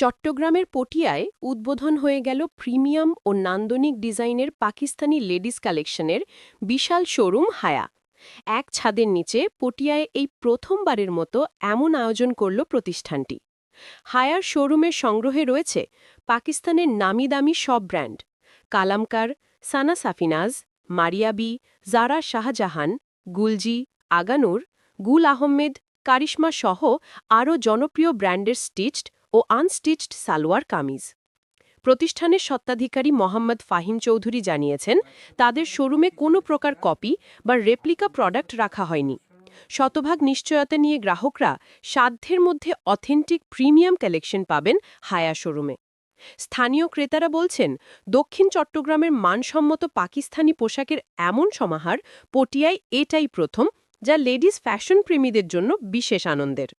চট্টগ্রামের পটিয়ায় উদ্বোধন হয়ে গেল প্রিমিয়াম ও নান্দনিক ডিজাইনের পাকিস্তানি লেডিস কালেকশনের বিশাল শোরুম হায়া। এক ছাদের নিচে পটিয়ায় এই প্রথমবারের মতো এমন আয়োজন করল প্রতিষ্ঠানটি। হায়ার শোরুমের সংগ্রহে রয়েছে পাকিস্তানের নামি দামি সব ব্র্যান্ড। কালামকার, সানা সাফিনাজ মারিয়াবি জারা শাহজাহান, গুলজি, আগানুর, গুল আহমেদ, কারিশমা সহ আরও জনপ্রিয় ব্র্যান্ডের স্টিচড ও আনস্টিচড সালোয়ার কামিজ। প্রতিষ্ঠানের সত্ত্বাধিকারী মোহাম্মদ ফাহিম চৌধুরী জানিয়েছেন, তাদের শোরুমে কোনো প্রকার কপি বা রেপ্লিকা প্রোডাক্ট রাখা হয়নি। শতভাগ নিশ্চয়তা নিয়ে গ্রাহকরা সাধ্যের মধ্যে অথেন্টিক প্রিমিয়াম কালেকশন পাবেন হায়া শোরুমে। স্থানীয় ক্রেতারা বলছেন, দক্ষিণ চট্টগ্রামের মানসম্মত পাকিস্তানি পোশাকের এমন সমাহার পটিয়ায় এটাই প্রথম, যা লেডিস ফ্যাশন প্রেমীদের জন্য বিশেষ আনন্দের।